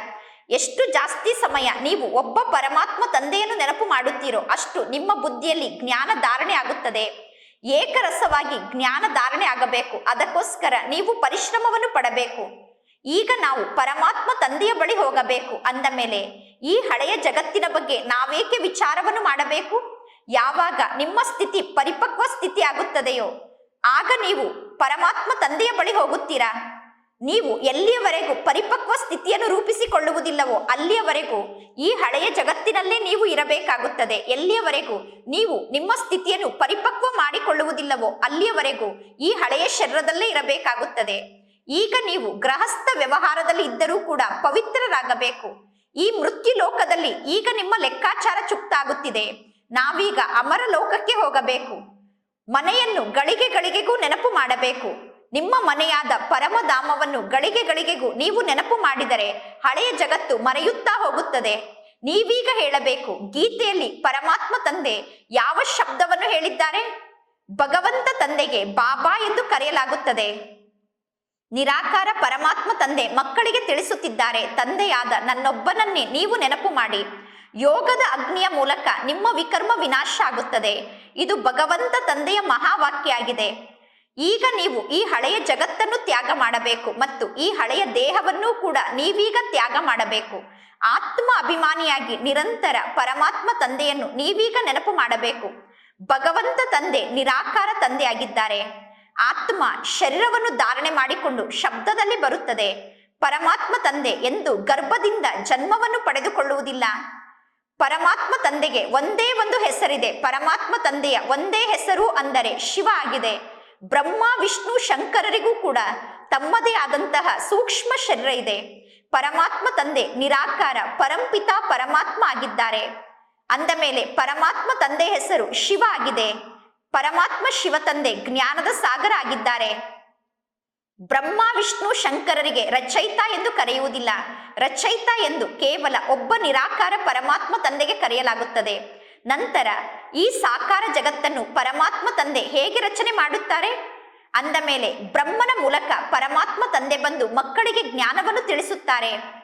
A: ಎಷ್ಟು ಜಾಸ್ತಿ ಸಮಯ ನೀವು ಒಬ್ಬ ಪರಮಾತ್ಮ ತಂದೆಯನ್ನು ನೆನಪು ಮಾಡುತ್ತೀರೋ ಅಷ್ಟು ನಿಮ್ಮ ಬುದ್ಧಿಯಲ್ಲಿ ಜ್ಞಾನ ಧಾರಣೆ ಆಗುತ್ತದೆ. ಏಕರಸವಾಗಿ ಜ್ಞಾನ ಧಾರಣೆ ಆಗಬೇಕು. ಅದಕ್ಕೋಸ್ಕರ ನೀವು ಪರಿಶ್ರಮವನ್ನು ಪಡಬೇಕು. ಈಗ ನಾವು ಪರಮಾತ್ಮ ತಂದೆಯ ಬಳಿ ಹೋಗಬೇಕು. ಅಂದ ಮೇಲೆ ಈ ಹಳೆಯ ಜಗತ್ತಿನ ಬಗ್ಗೆ ನಾವೇಕೆ ವಿಚಾರವನ್ನು ಮಾಡಬೇಕು? ಯಾವಾಗ ನಿಮ್ಮ ಸ್ಥಿತಿ ಪರಿಪಕ್ವ ಸ್ಥಿತಿ ಆಗುತ್ತದೆಯೋ ಆಗ ನೀವು ಪರಮಾತ್ಮ ತಂದೆಯ ಬಳಿ ಹೋಗುತ್ತೀರಾ? ನೀವು ಎಲ್ಲಿಯವರೆಗೂ ಪರಿಪಕ್ವ ಸ್ಥಿತಿಯನ್ನು ರೂಪಿಸಿಕೊಳ್ಳುವುದಿಲ್ಲವೋ ಅಲ್ಲಿಯವರೆಗೂ ಈ ಹಳೆಯ ಜಗತ್ತಿನಲ್ಲೇ ನೀವು ಇರಬೇಕಾಗುತ್ತದೆ. ಎಲ್ಲಿಯವರೆಗೂ ನೀವು ನಿಮ್ಮ ಸ್ಥಿತಿಯನ್ನು ಪರಿಪಕ್ವ ಮಾಡಿಕೊಳ್ಳುವುದಿಲ್ಲವೋ ಅಲ್ಲಿಯವರೆಗೂ ಈ ಹಳೆಯ ಶರೀರದಲ್ಲೇ ಇರಬೇಕಾಗುತ್ತದೆ. ಈಗ ನೀವು ಗೃಹಸ್ಥ ವ್ಯವಹಾರದಲ್ಲಿ ಇದ್ದರೂ ಕೂಡ ಪವಿತ್ರರಾಗಬೇಕು. ಈ ಮೃತ್ಯು ಲೋಕದಲ್ಲಿ ಈಗ ನಿಮ್ಮ ಲೆಕ್ಕಾಚಾರ ಚುಕ್ತಾಗುತ್ತಿದೆ. ನಾವೀಗ ಅಮರ ಲೋಕಕ್ಕೆ ಹೋಗಬೇಕು. ಮನೆಯನ್ನು ಗಳಿಗೆ ಗಳಿಗೆಗೂ ನೆನಪು ಮಾಡಬೇಕು. ನಿಮ್ಮ ಮನೆಯಾದ ಪರಮಧಾಮವನ್ನು ಗಳಿಗೆ ಗಳಿಗೆಗೂ ನೀವು ನೆನಪು ಮಾಡಿದರೆ ಹಳೆಯ ಜಗತ್ತು ಮರೆಯುತ್ತಾ ಹೋಗುತ್ತದೆ. ನೀವೀಗ ಹೇಳಬೇಕು, ಗೀತೆಯಲ್ಲಿ ಪರಮಾತ್ಮ ತಂದೆ ಯಾವ ಶಬ್ದವನ್ನು ಹೇಳಿದ್ದಾರೆ? ಭಗವಂತ ತಂದೆಗೆ ಬಾಬಾ ಎಂದು ಕರೆಯಲಾಗುತ್ತದೆ. ನಿರಾಕಾರ ಪರಮಾತ್ಮ ತಂದೆ ಮಕ್ಕಳಿಗೆ ತಿಳಿಸುತ್ತಿದ್ದಾರೆ, ತಂದೆಯಾದ ನನ್ನೊಬ್ಬನನ್ನೇ ನೀವು ನೆನಪು ಮಾಡಿ. ಯೋಗದ ಅಗ್ನಿಯ ಮೂಲಕ ನಿಮ್ಮ ವಿಕರ್ಮ ವಿನಾಶ ಆಗುತ್ತದೆ. ಇದು ಭಗವಂತ ತಂದೆಯ ಮಹಾವಾಕ್ಯ ಆಗಿದೆ ಈಗ ನೀವು ಈ ಹಳೆಯ ಜಗತ್ತನ್ನು ತ್ಯಾಗ ಮಾಡಬೇಕು ಮತ್ತು ಈ ಹಳೆಯ ದೇಹವನ್ನೂ ಕೂಡ ನೀವೀಗ ತ್ಯಾಗ ಮಾಡಬೇಕು. ಆತ್ಮ ಅಭಿಮಾನಿಯಾಗಿ ನಿರಂತರ ಪರಮಾತ್ಮ ತಂದೆಯನ್ನು ನೀವೀಗ ನೆನಪು ಮಾಡಬೇಕು. ಭಗವಂತ ತಂದೆ ನಿರಾಕಾರ ತಂದೆಯಾಗಿದ್ದಾರೆ. ಆತ್ಮ ಶರೀರವನ್ನು ಧಾರಣೆ ಮಾಡಿಕೊಂಡು ಶಬ್ದದಲ್ಲಿ ಬರುತ್ತದೆ. ಪರಮಾತ್ಮ ತಂದೆ ಎಂದು ಗರ್ಭದಿಂದ ಜನ್ಮವನ್ನು ಪಡೆದುಕೊಳ್ಳುವುದಿಲ್ಲ. ಪರಮಾತ್ಮ ತಂದೆಗೆ ಒಂದೇ ಒಂದು ಹೆಸರಿದೆ. ಪರಮಾತ್ಮ ತಂದೆಯ ಒಂದೇ ಹೆಸರು ಅಂದರೆ ಶಿವ ಆಗಿದೆ. ಬ್ರಹ್ಮ, ವಿಷ್ಣು, ಶಂಕರರಿಗೂ ಕೂಡ ತಮ್ಮದೇ ಆದಂತಹ ಸೂಕ್ಷ್ಮ ಶರೀರ ಇದೆ. ಪರಮಾತ್ಮ ತಂದೆ, ನಿರಾಕಾರ, ಪರಂಪಿತ, ಪರಮಾತ್ಮ ಆಗಿದ್ದಾರೆ. ಅಂದ ಮೇಲೆ ಪರಮಾತ್ಮ ತಂದೆ ಹೆಸರು ಶಿವ ಆಗಿದೆ. ಪರಮಾತ್ಮ ಶಿವ ತಂದೆ ಜ್ಞಾನದ ಸಾಗರ ಆಗಿದ್ದಾರೆ. ಬ್ರಹ್ಮ, ವಿಷ್ಣು, ಶಂಕರರಿಗೆ ರಚಯಿತ ಎಂದು ಕರೆಯುವುದಿಲ್ಲ. ರಚಯಿತ ಎಂದು ಕೇವಲ ಒಬ್ಬ ನಿರಾಕಾರ ಪರಮಾತ್ಮ ತಂದೆಗೆ ಕರೆಯಲಾಗುತ್ತದೆ. ನಂತರ ಈ ಸಾಕಾರ ಜಗತ್ತನ್ನು ಪರಮಾತ್ಮ ತಂದೆ ಹೇಗೆ ರಚನೆ ಮಾಡುತ್ತಾರೆ? ಅಂದ ಮೇಲೆ ಬ್ರಹ್ಮನ ಮೂಲಕ ಪರಮಾತ್ಮ ತಂದೆ ಬಂದು ಮಕ್ಕಳಿಗೆ ಜ್ಞಾನವನ್ನು ತಿಳಿಸುತ್ತಾರೆ.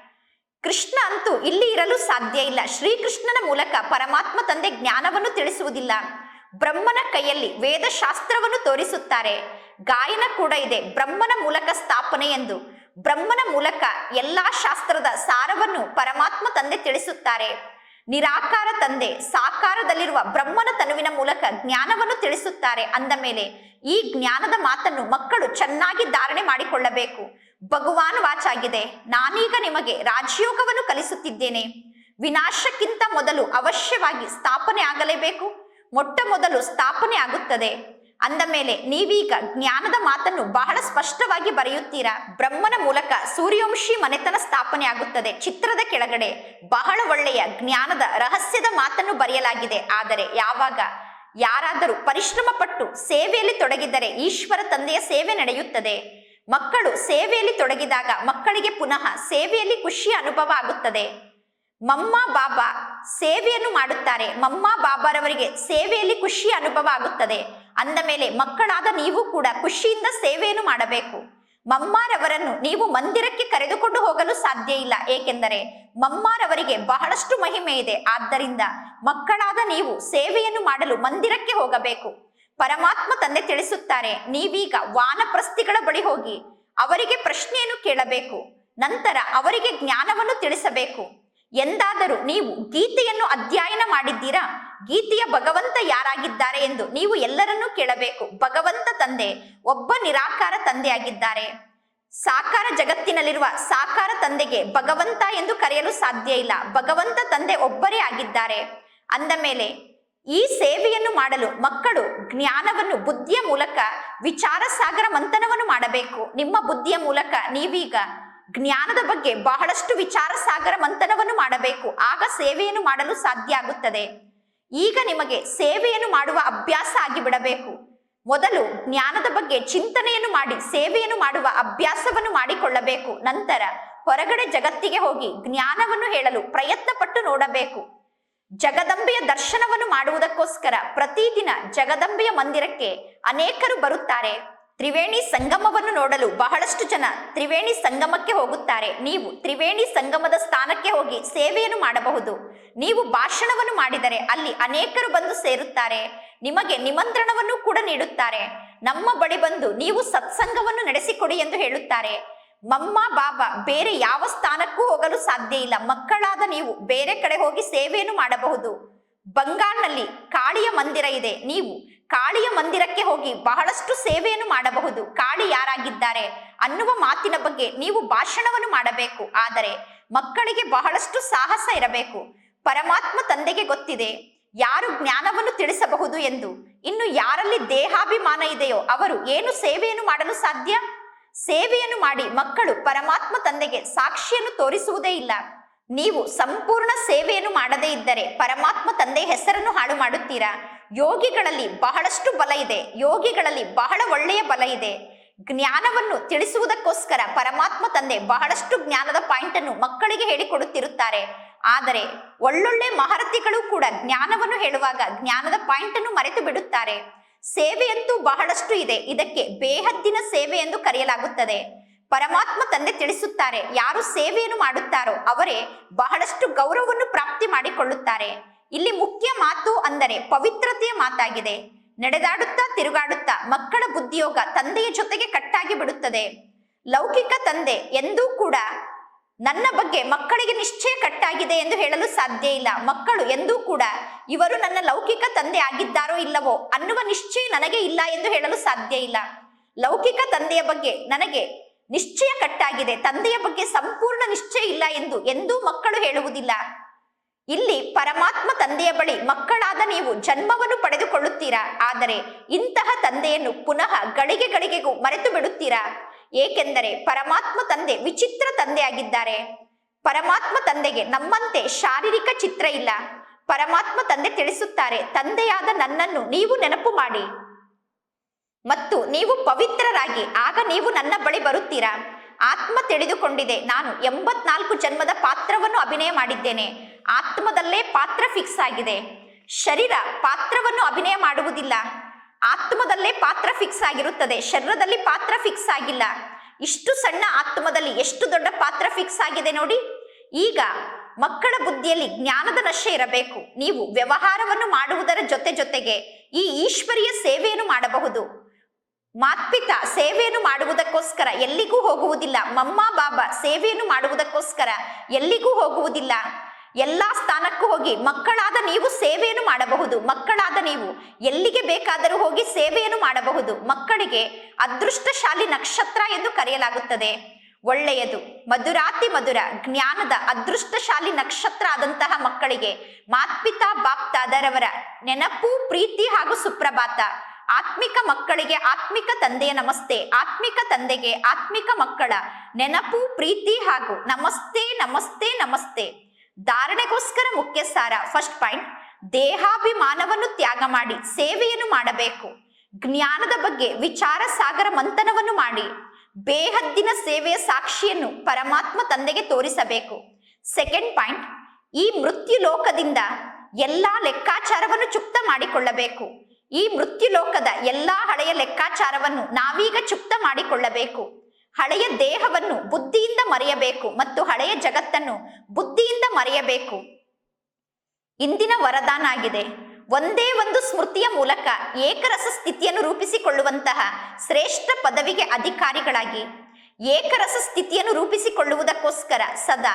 A: ಕೃಷ್ಣ ಅಂತೂ ಇಲ್ಲಿ ಇರಲು ಸಾಧ್ಯ ಇಲ್ಲ. ಶ್ರೀಕೃಷ್ಣನ ಮೂಲಕ ಪರಮಾತ್ಮ ತಂದೆ ಜ್ಞಾನವನ್ನು ತಿಳಿಸುವುದಿಲ್ಲ. ಬ್ರಹ್ಮನ ಕೈಯಲ್ಲಿ ವೇದಶಾಸ್ತ್ರವನ್ನು ತೋರಿಸುತ್ತಾರೆ. ಗಾಯನ ಕೂಡ ಇದೆ ಬ್ರಹ್ಮನ ಮೂಲಕ ಸ್ಥಾಪನೆ ಎಂದು. ಬ್ರಹ್ಮನ ಮೂಲಕ ಎಲ್ಲಾ ಶಾಸ್ತ್ರದ ಸಾರವನ್ನು ಪರಮಾತ್ಮ ತಂದೆ ತಿಳಿಸುತ್ತಾರೆ. ನಿರಾಕಾರ ತಂದೆ, ಸಾಕಾರದಲ್ಲಿರುವ ಬ್ರಹ್ಮನ ತನುವಿನ ಮೂಲಕ ಜ್ಞಾನವನ್ನು ತಿಳಿಸುತ್ತಾರೆ. ಅಂದ ಮೇಲೆ ಈ ಜ್ಞಾನದ ಮಾತನ್ನು ಮಕ್ಕಳು ಚೆನ್ನಾಗಿ ಧಾರಣೆ ಮಾಡಿಕೊಳ್ಳಬೇಕು. ಭಗವಾನ್ ವಾಚಾಗಿದೆ. ನಾನೀಗ ನಿಮಗೆ ರಾಜಯೋಗವನ್ನು ಕಲಿಸುತ್ತಿದ್ದೇನೆ. ವಿನಾಶಕ್ಕಿಂತ ಮೊದಲು ಅವಶ್ಯವಾಗಿ ಸ್ಥಾಪನೆ ಆಗಲೇಬೇಕು ಮೊಟ್ಟ ಮೊದಲು ಸ್ಥಾಪನೆ ಆಗುತ್ತದೆ ಅಂದ ಮೇಲೆ ನೀವೀಗ ಜ್ಞಾನದ ಮಾತನ್ನು ಬಹಳ ಸ್ಪಷ್ಟವಾಗಿ ಬರೆಯುತ್ತೀರಾ? ಬ್ರಹ್ಮನ ಮೂಲಕ ಸೂರ್ಯವಂಶಿ ಮನೆತನ ಸ್ಥಾಪನೆ ಆಗುತ್ತದೆ. ಚಿತ್ರದ ಕೆಳಗಡೆ ಬಹಳ ಒಳ್ಳೆಯ ಜ್ಞಾನದ ರಹಸ್ಯದ ಮಾತನ್ನು ಬರೆಯಲಾಗಿದೆ. ಆದರೆ ಯಾವಾಗ? ಯಾರಾದರೂ ಪರಿಶ್ರಮ ಪಟ್ಟು ಸೇವೆಯಲ್ಲಿ ತೊಡಗಿದರೆ ಈಶ್ವರ ತಂದೆಯ ಸೇವೆ ನಡೆಯುತ್ತದೆ. ಮಕ್ಕಳು ಸೇವೆಯಲ್ಲಿ ತೊಡಗಿದಾಗ ಮಕ್ಕಳಿಗೆ ಪುನಃ ಸೇವೆಯಲ್ಲಿ ಖುಷಿಯ ಅನುಭವ ಆಗುತ್ತದೆ. ಮಮ್ಮ, ಬಾಬಾ ಸೇವೆಯನ್ನು ಮಾಡುತ್ತಾರೆ. ಮಮ್ಮ, ಬಾಬಾರವರಿಗೆ ಸೇವೆಯಲ್ಲಿ ಖುಷಿಯ ಅನುಭವ ಆಗುತ್ತದೆ. ಅಂದ ಮೇಲೆ ಮಕ್ಕಳಾದ ನೀವು ಕೂಡ ಖುಷಿಯಿಂದ ಸೇವೆಯನ್ನು ಮಾಡಬೇಕು. ಮಮ್ಮಾರವರನ್ನು ನೀವು ಮಂದಿರಕ್ಕೆ ಕರೆದುಕೊಂಡು ಹೋಗಲು ಸಾಧ್ಯ ಇಲ್ಲ. ಏಕೆಂದರೆ ಮಮ್ಮಾರವರಿಗೆ ಬಹಳಷ್ಟು ಮಹಿಮೆ ಇದೆ. ಆದ್ದರಿಂದ ಮಕ್ಕಳಾದ ನೀವು ಸೇವೆಯನ್ನು ಮಾಡಲು ಮಂದಿರಕ್ಕೆ ಹೋಗಬೇಕು. ಪರಮಾತ್ಮ ತಂದೆ ತಿಳಿಸುತ್ತಾರೆ, ನೀವೀಗ ವಾನಪ್ರಸ್ಥಿಗಳ ಬಳಿ ಹೋಗಿ, ಅವರಿಗೆ ಪ್ರಶ್ನೆಯನ್ನು ಕೇಳಬೇಕು. ನಂತರ ಅವರಿಗೆ ಜ್ಞಾನವನ್ನು ತಿಳಿಸಬೇಕು. ಎಂದಾದರೂ ನೀವು ಗೀತೆಯನ್ನು ಅಧ್ಯಯನ ಮಾಡಿದ್ದೀರಾ? ಗೀತೆಯ ಭಗವಂತ ಯಾರಾಗಿದ್ದಾರೆ ಎಂದು ನೀವು ಎಲ್ಲರನ್ನೂ ಕೇಳಬೇಕು. ಭಗವಂತ ತಂದೆ, ಒಬ್ಬ ನಿರಾಕಾರ ತಂದೆಯಾಗಿದ್ದಾರೆ. ಸಾಕಾರ ಜಗತ್ತಿನಲ್ಲಿರುವ ಸಾಕಾರ ತಂದೆಗೆ ಭಗವಂತ ಎಂದು ಕರೆಯಲು ಸಾಧ್ಯ ಇಲ್ಲ. ಭಗವಂತ ತಂದೆ ಒಬ್ಬರೇ ಆಗಿದ್ದಾರೆ. ಅಂದ ಮೇಲೆ, ಈ ಸೇವೆಯನ್ನು ಮಾಡಲು ಮಕ್ಕಳು ಜ್ಞಾನವನ್ನು ಬುದ್ಧಿಯ ಮೂಲಕ ವಿಚಾರ ಸಾಗರ ಮಂಥನವನ್ನು ಮಾಡಬೇಕು. ನಿಮ್ಮ ಬುದ್ಧಿಯ ಮೂಲಕ ನೀವೀಗ ಜ್ಞಾನದ ಬಗ್ಗೆ ಬಹಳಷ್ಟು ವಿಚಾರ ಸಾಗರ ಮಂಥನವನ್ನು ಮಾಡಬೇಕು. ಆಗ ಸೇವೆಯನ್ನು ಮಾಡಲು ಸಾಧ್ಯ ಆಗುತ್ತದೆ. ಈಗ ನಿಮಗೆ ಸೇವೆಯನ್ನು ಮಾಡುವ ಅಭ್ಯಾಸ ಆಗಿಬಿಡಬೇಕು. ಮೊದಲು ಜ್ಞಾನದ ಬಗ್ಗೆ ಚಿಂತನೆಯನ್ನು ಮಾಡಿ, ಸೇವೆಯನ್ನು ಮಾಡುವ ಅಭ್ಯಾಸವನ್ನು ಮಾಡಿಕೊಳ್ಳಬೇಕು. ನಂತರ ಹೊರಗಡೆ ಜಗತ್ತಿಗೆ ಹೋಗಿ ಜ್ಞಾನವನ್ನು ಹೇಳಲು ಪ್ರಯತ್ನ ಪಟ್ಟು ನೋಡಬೇಕು. ಜಗದಂಬೆಯ ದರ್ಶನವನ್ನು ಮಾಡುವುದಕ್ಕೋಸ್ಕರ ಪ್ರತಿದಿನ ಜಗದಂಬೆಯ ಮಂದಿರಕ್ಕೆ ಅನೇಕರು ಬರುತ್ತಾರೆ. ತ್ರಿವೇಣಿ ಸಂಗಮವನ್ನು ನೋಡಲು ಬಹಳಷ್ಟು ಜನ ತ್ರಿವೇಣಿ ಸಂಗಮಕ್ಕೆ ಹೋಗುತ್ತಾರೆ. ನೀವು ತ್ರಿವೇಣಿ ಸಂಗಮದ ಸ್ಥಾನಕ್ಕೆ ಹೋಗಿ ಸೇವೆಯನ್ನು ಮಾಡಬಹುದು. ನೀವು ಭಾಷಣವನ್ನು ಮಾಡಿದರೆ ಅಲ್ಲಿ ಅನೇಕರು ಬಂದು ಸೇರುತ್ತಾರೆ. ನಿಮಗೆ ನಿಮಂತ್ರಣವನ್ನು ಕೂಡ ನೀಡುತ್ತಾರೆ. ನಮ್ಮ ಬಳಿ ಬಂದು ನೀವು ಸತ್ಸಂಗವನ್ನು ನಡೆಸಿಕೊಡಿ ಎಂದು ಹೇಳುತ್ತಾರೆ. ಮಮ್ಮ, ಬಾಬಾ, ಬೇರೆ ಯಾವ ಸ್ಥಾನಕ್ಕೂ ಹೋಗಲು ಸಾಧ್ಯ ಇಲ್ಲ. ಮಕ್ಕಳಾದ ನೀವು ಬೇರೆ ಕಡೆ ಹೋಗಿ ಸೇವೆಯನ್ನು ಮಾಡಬಹುದು. ಬಂಗಾಲ್ನಲ್ಲಿ ಕಾಳಿಯ ಮಂದಿರ ಇದೆ. ನೀವು ಕಾಳಿಯ ಮಂದಿರಕ್ಕೆ ಹೋಗಿ ಬಹಳಷ್ಟು ಸೇವೆಯನ್ನು ಮಾಡಬಹುದು. ಕಾಳಿ ಯಾರಾಗಿದ್ದಾರೆ ಅನ್ನುವ ಮಾತಿನ ಬಗ್ಗೆ ನೀವು ಭಾಷಣವನ್ನು ಮಾಡಬೇಕು. ಆದರೆ ಮಕ್ಕಳಿಗೆ ಬಹಳಷ್ಟು ಸಾಹಸ ಇರಬೇಕು. ಪರಮಾತ್ಮ ತಂದೆಗೆ ಗೊತ್ತಿದೆ. ಯಾರು ಜ್ಞಾನವನ್ನು ತಿಳಿಸಬಹುದು ಎಂದು. ಇನ್ನು ಯಾರಲ್ಲಿ ದೇಹಾಭಿಮಾನ ಇದೆಯೋ ಅವರು ಏನು ಸೇವೆಯನ್ನು ಮಾಡಲು ಸಾಧ್ಯ? ಸೇವೆಯನ್ನು ಮಾಡಿ ಮಕ್ಕಳು ಪರಮಾತ್ಮ ತಂದೆಗೆ ಸಾಕ್ಷಿಯನ್ನು ತೋರಿಸುವುದೇ ಇಲ್ಲ. ನೀವು ಸಂಪೂರ್ಣ ಸೇವೆಯನ್ನು ಮಾಡದೇ ಇದ್ದರೆ ಪರಮಾತ್ಮ ತಂದೆ ಹೆಸರನ್ನು ಹಾಳು ಮಾಡುತ್ತೀರಾ ಯೋಗಿಗಳಲ್ಲಿ ಬಹಳಷ್ಟು ಬಲ ಇದೆ. ಯೋಗಿಗಳಲ್ಲಿ ಬಹಳ ಒಳ್ಳೆಯ ಬಲ ಇದೆ. ಜ್ಞಾನವನ್ನು ತಿಳಿಸುವುದಕ್ಕೋಸ್ಕರ ಪರಮಾತ್ಮ ತಂದೆ ಬಹಳಷ್ಟು ಜ್ಞಾನದ ಪಾಯಿಂಟ್ ಅನ್ನು ಮಕ್ಕಳಿಗೆ ಹೇಳಿಕೊಡುತ್ತಿರುತ್ತಾರೆ. ಆದರೆ ಒಳ್ಳೊಳ್ಳೆ ಮಹರತಿಗಳು ಕೂಡ ಜ್ಞಾನವನ್ನು ಹೇಳುವಾಗ ಜ್ಞಾನದ ಪಾಯಿಂಟ್ ಅನ್ನು ಮರೆತು ಬಿಡುತ್ತಾರೆ. ಸೇವೆಯಂತೂ ಬಹಳಷ್ಟು ಇದೆ. ಇದಕ್ಕೆ ಬೇಹದ್ದಿನ ಸೇವೆ ಎಂದು ಕರೆಯಲಾಗುತ್ತದೆ. ಪರಮಾತ್ಮ ತಂದೆ ತಿಳಿಸುತ್ತಾರೆ ಯಾರು ಸೇವೆಯನ್ನು ಮಾಡುತ್ತಾರೋ ಅವರೇ ಬಹಳಷ್ಟು ಗೌರವವನ್ನು ಪ್ರಾಪ್ತಿ ಮಾಡಿಕೊಳ್ಳುತ್ತಾರೆ. ಇಲ್ಲಿ ಮುಖ್ಯ ಮಾತು ಅಂದರೆ ಪವಿತ್ರತೆಯ ಮಾತಾಗಿದೆ. ನಡೆದಾಡುತ್ತಾ ತಿರುಗಾಡುತ್ತಾ ಮಕ್ಕಳ ಬುದ್ಧಿಯೋಗ ತಂದೆಯ ಜೊತೆಗೆ ಕಟ್ಟಾಗಿ ಬಿಡುತ್ತದೆ. ಲೌಕಿಕ ತಂದೆ ಎಂದೂ ಕೂಡ ನನ್ನ ಬಗ್ಗೆ ಮಕ್ಕಳಿಗೆ ನಿಶ್ಚಯ ಕಟ್ಟಾಗಿದೆ ಎಂದು ಹೇಳಲು ಸಾಧ್ಯ ಇಲ್ಲ. ಮಕ್ಕಳು ಎಂದೂ ಕೂಡ ಇವರು ನನ್ನ ಲೌಕಿಕ ತಂದೆ ಆಗಿದ್ದಾರೋ ಇಲ್ಲವೋ ಅನ್ನುವ ನಿಶ್ಚಯ ನನಗೆ ಇಲ್ಲ ಎಂದು ಹೇಳಲು ಸಾಧ್ಯ ಇಲ್ಲ. ಲೌಕಿಕ ತಂದೆಯ ಬಗ್ಗೆ ನನಗೆ ನಿಶ್ಚಯ ಕಟ್ಟಾಗಿದೆ. ತಂದೆಯ ಬಗ್ಗೆ ಸಂಪೂರ್ಣ ನಿಶ್ಚಯ ಇಲ್ಲ ಎಂದು ಎಂದೂ ಮಕ್ಕಳು ಹೇಳುವುದಿಲ್ಲ. ಇಲ್ಲಿ ಪರಮಾತ್ಮ ತಂದೆಯ ಬಳಿ ಮಕ್ಕಳಾದ ನೀವು ಜನ್ಮವನ್ನು ಪಡೆದುಕೊಳ್ಳುತ್ತೀರಾ? ಆದರೆ ಇಂತಹ ತಂದೆಯನ್ನು ಪುನಃ ಗಳಿಗೆ ಗಳಿಗೆಗೂ ಮರೆತು ಬಿಡುತ್ತೀರಾ? ಏಕೆಂದರೆ ಪರಮಾತ್ಮ ತಂದೆ ವಿಚಿತ್ರ ತಂದೆಯಾಗಿದ್ದಾರೆ. ಪರಮಾತ್ಮ ತಂದೆಗೆ ನಮ್ಮಂತೆ ಶಾರೀರಿಕ ಚಿತ್ರ ಇಲ್ಲ. ಪರಮಾತ್ಮ ತಂದೆ ತಿಳಿಸುತ್ತಾರೆ, ತಂದೆಯಾದ ನನ್ನನ್ನು ನೀವು ನೆನಪು ಮಾಡಿ. ಮತ್ತು ನೀವು ಪವಿತ್ರರಾಗಿ, ಆಗ ನೀವು ನನ್ನ ಬಳಿ ಬರುತ್ತೀರಾ? ಆತ್ಮ ತಿಳಿದುಕೊಂಡಿದೆ, ನಾನು ಎಂಬತ್ನಾಲ್ಕು ಜನ್ಮದ ಪಾತ್ರವನ್ನು ಅಭಿನಯ ಮಾಡಿದ್ದೇನೆ. ಆತ್ಮದಲ್ಲೇ ಪಾತ್ರ ಫಿಕ್ಸ್ ಆಗಿದೆ. ಶರೀರ ಪಾತ್ರವನ್ನು ಅಭಿನಯ ಮಾಡುವುದಿಲ್ಲ. ಆತ್ಮದಲ್ಲೇ ಪಾತ್ರ ಫಿಕ್ಸ್ ಆಗಿರುತ್ತದೆ. ಶರೀರದಲ್ಲಿ ಪಾತ್ರ ಫಿಕ್ಸ್ ಆಗಿಲ್ಲ. ಇಷ್ಟು ಸಣ್ಣ ಆತ್ಮದಲ್ಲಿ ಎಷ್ಟು ದೊಡ್ಡ ಪಾತ್ರ ಫಿಕ್ಸ್ ಆಗಿದೆ ನೋಡಿ. ಈಗ ಮಕ್ಕಳ ಬುದ್ಧಿಯಲ್ಲಿ ಜ್ಞಾನದ ನಶೆ ಇರಬೇಕು. ನೀವು ವ್ಯವಹಾರವನ್ನು ಮಾಡುವುದರ ಜೊತೆ ಜೊತೆಗೆ ಈ ಈಶ್ವರಿಯ ಸೇವೆಯನ್ನು ಮಾಡಬಹುದು. ಮಾತ್ಪಿತ ಸೇವೆಯನ್ನು ಮಾಡುವುದಕ್ಕೋಸ್ಕರ ಎಲ್ಲಿಗೂ ಹೋಗುವುದಿಲ್ಲ. ಮಮ್ಮ, ಬಾಬಾ ಸೇವೆಯನ್ನು ಮಾಡುವುದಕ್ಕೋಸ್ಕರ ಎಲ್ಲಿಗೂ ಹೋಗುವುದಿಲ್ಲ. ಎಲ್ಲಾ ಸ್ಥಾನಕ್ಕೂ ಹೋಗಿ ಮಕ್ಕಳಾದ ನೀವು ಸೇವೆಯನ್ನು ಮಾಡಬಹುದು. ಮಕ್ಕಳಾದ ನೀವು ಎಲ್ಲಿಗೆ ಬೇಕಾದರೂ ಹೋಗಿ ಸೇವೆಯನ್ನು ಮಾಡಬಹುದು. ಮಕ್ಕಳಿಗೆ ಅದೃಷ್ಟಶಾಲಿ ನಕ್ಷತ್ರ ಎಂದು ಕರೆಯಲಾಗುತ್ತದೆ. ಒಳ್ಳೆಯದು, ಮಧುರಾತಿ ಮಧುರ, ಜ್ಞಾನದ ಅದೃಷ್ಟಶಾಲಿ ನಕ್ಷತ್ರ ಆದಂತಹ ಮಕ್ಕಳಿಗೆ ಮಾತ್ಪಿತಾ ಬಾಪ್ತಾದರವರ ನೆನಪು, ಪ್ರೀತಿ ಹಾಗೂ ಸುಪ್ರಭಾತ. ಆತ್ಮಿಕ ಮಕ್ಕಳಿಗೆ ಆತ್ಮಿಕ ತಂದೆಯ ನಮಸ್ತೆ, ಆತ್ಮಿಕ ತಂದೆಗೆ ಆತ್ಮಿಕ ಮಕ್ಕಳ ನೆನಪು, ಪ್ರೀತಿ ಹಾಗೂ ನಮಸ್ತೆ ನಮಸ್ತೆ ನಮಸ್ತೆ. ಧಾರಣೆಗೋಸ್ಕರ ಮುಖ್ಯ ಸಾರ ಫಸ್ಟ್ ಪಾಯಿಂಟ್ ದೇಹಾಭಿಮಾನವನ್ನು ತ್ಯಾಗ ಮಾಡಿ, ಸೇವೆಯನ್ನು ಮಾಡಬೇಕು. ಜ್ಞಾನದ ಬಗ್ಗೆ ವಿಚಾರ ಸಾಗರ ಮಂಥನವನ್ನು ಮಾಡಿ. ಬೇಹದ್ದಿನ ಸೇವೆಯ ಸಾಕ್ಷಿಯನ್ನು ಪರಮಾತ್ಮ ತಂದೆಗೆ ತೋರಿಸಬೇಕು. ಸೆಕೆಂಡ್ ಪಾಯಿಂಟ್ ಈ ಮೃತ್ಯು ಲೋಕದಿಂದ ಎಲ್ಲಾ ಲೆಕ್ಕಾಚಾರವನ್ನು ಚುಕ್ತ ಮಾಡಿಕೊಳ್ಳಬೇಕು. ಈ ಮೃತ್ಯು ಲೋಕದ ಎಲ್ಲಾ ಹಳೆಯ ಲೆಕ್ಕಾಚಾರವನ್ನು ನಾವೀಗ ಚುಕ್ತ ಮಾಡಿಕೊಳ್ಳಬೇಕು. ಹಳೆಯ ದೇಹವನ್ನು ಬುದ್ಧಿಯಿಂದ ಮರೆಯಬೇಕು ಮತ್ತು ಹಳೆಯ ಜಗತ್ತನ್ನು ಬುದ್ಧಿಯಿಂದ ಮರೆಯಬೇಕು. ಇಂದಿನ ವರದಾನ ಆಗಿದೆ. ಒಂದೇ ಒಂದು ಸ್ಮೃತಿಯ ಮೂಲಕ ಏಕರಸ ಸ್ಥಿತಿಯನ್ನು ರೂಪಿಸಿಕೊಳ್ಳುವಂತಹ ಶ್ರೇಷ್ಠ ಪದವಿಗೆ ಅಧಿಕಾರಿಗಳಾಗಿ, ಏಕರಸ ಸ್ಥಿತಿಯನ್ನು ರೂಪಿಸಿಕೊಳ್ಳುವುದಕ್ಕೋಸ್ಕರ ಸದಾ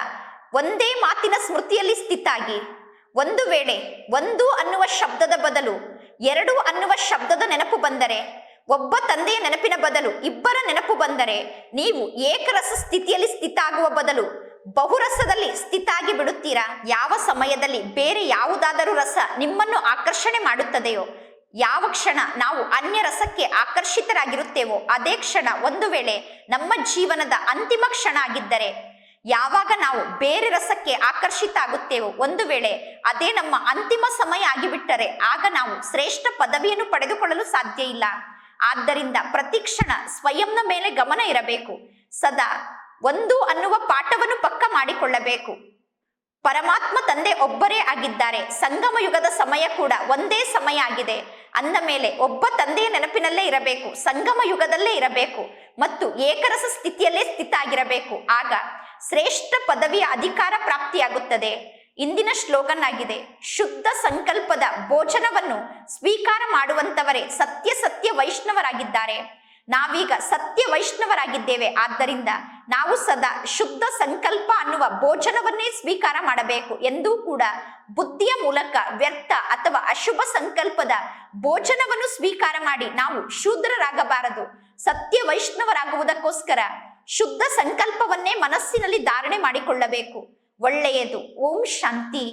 A: ಒಂದೇ ಮಾತಿನ ಸ್ಮೃತಿಯಲ್ಲಿ ಸ್ಥಿತಾಗಿ, ಒಂದು ವೇಳೆ ಒಂದು ಅನ್ನುವ ಶಬ್ದದ ಬದಲು ಎರಡು ಅನ್ನುವ ಶಬ್ದದ ನೆನಪು ಬಂದರೆ ಒಬ್ಬ ತಂದೆಯ ನೆನಪಿನ ಬದಲು ಇಬ್ಬರ ನೆನಪು ಬಂದರೆ ನೀವು ಏಕರಸ ಸ್ಥಿತಿಯಲ್ಲಿ ಸ್ಥಿತ ಆಗುವ ಬದಲು ಬಹುರಸದಲ್ಲಿ ಸ್ಥಿತಾಗಿ ಬಿಡುತ್ತೀರಾ? ಯಾವ ಸಮಯದಲ್ಲಿ ಬೇರೆ ಯಾವುದಾದರೂ ರಸ ನಿಮ್ಮನ್ನು ಆಕರ್ಷಣೆ ಮಾಡುತ್ತದೆಯೋ? ಯಾವ ಕ್ಷಣ ನಾವು ಅನ್ಯ ರಸಕ್ಕೆ ಆಕರ್ಷಿತರಾಗಿರುತ್ತೇವೋ? ಅದೇ ಕ್ಷಣ, ಒಂದು ವೇಳೆ ನಮ್ಮ ಜೀವನದ ಅಂತಿಮ ಕ್ಷಣ ಆಗಿದ್ದರೆ ಯಾವಾಗ ನಾವು ಬೇರೆ ರಸಕ್ಕೆ ಆಕರ್ಷಿತ ಆಗುತ್ತೇವೋ ಒಂದು ವೇಳೆ ಅದೇ ನಮ್ಮ ಅಂತಿಮ ಸಮಯ ಆಗಿಬಿಟ್ಟರೆ ಆಗ ನಾವು ಶ್ರೇಷ್ಠ ಪದವಿಯನ್ನು ಪಡೆದುಕೊಳ್ಳಲು ಸಾಧ್ಯ ಇಲ್ಲ. ಆದ್ದರಿಂದ ಪ್ರತಿಕ್ಷಣ ಸ್ವಯಂನ ಮೇಲೆ ಗಮನ ಇರಬೇಕು. ಸದಾ ಒಂದು ಅನ್ನುವ ಪಾಠವನ್ನು ಪಕ್ಕ ಮಾಡಿಕೊಳ್ಳಬೇಕು. ಪರಮಾತ್ಮ ತಂದೆ ಒಬ್ಬರೇ ಆಗಿದ್ದಾರೆ. ಸಂಗಮ ಯುಗದ ಸಮಯ ಕೂಡ ಒಂದೇ ಸಮಯ ಆಗಿದೆ. ಅಂದ ಮೇಲೆ ಒಬ್ಬ ತಂದೆಯ ನೆನಪಿನಲ್ಲೇ ಇರಬೇಕು. ಸಂಗಮ ಯುಗದಲ್ಲೇ ಇರಬೇಕು. ಮತ್ತು ಏಕರಸ ಸ್ಥಿತಿಯಲ್ಲೇ ಸ್ಥಿತ ಆಗಿರಬೇಕು. ಆಗ ಶ್ರೇಷ್ಠ ಪದವಿಯ ಅಧಿಕಾರ ಪ್ರಾಪ್ತಿಯಾಗುತ್ತದೆ. ಇಂದಿನ ಶ್ಲೋಗನ್ ಆಗಿದೆ ಶುದ್ಧ ಸಂಕಲ್ಪದ ಭೋಜನವನ್ನು ಸ್ವೀಕಾರ ಮಾಡುವಂತವರೇ ಸತ್ಯ ಸತ್ಯ ವೈಷ್ಣವರಾಗಿದ್ದಾರೆ. ನಾವೀಗ ಸತ್ಯ ವೈಷ್ಣವರಾಗಿದ್ದೇವೆ. ಆದ್ದರಿಂದ ನಾವು ಸದಾ ಶುದ್ಧ ಸಂಕಲ್ಪ ಅನ್ನುವ ಭೋಜನವನ್ನೇ ಸ್ವೀಕಾರ ಮಾಡಬೇಕು ಎಂದೂ ಕೂಡ ಬುದ್ಧಿಯ ಮೂಲಕ ವ್ಯರ್ಥ ಅಥವಾ ಅಶುಭ ಸಂಕಲ್ಪದ ಭೋಜನವನ್ನು ಸ್ವೀಕಾರ ಮಾಡಿ ನಾವು ಶೂದ್ರರಾಗಬಾರದು. ಸತ್ಯ ವೈಷ್ಣವರಾಗುವುದಕ್ಕೋಸ್ಕರ ಶುದ್ಧ ಸಂಕಲ್ಪವನ್ನೇ ಮನಸ್ಸಿನಲ್ಲಿ ಧಾರಣೆ ಮಾಡಿಕೊಳ್ಳಬೇಕು. ಒಳ್ಳೆಯದು. ಓಂ ಶಾಂತಿ.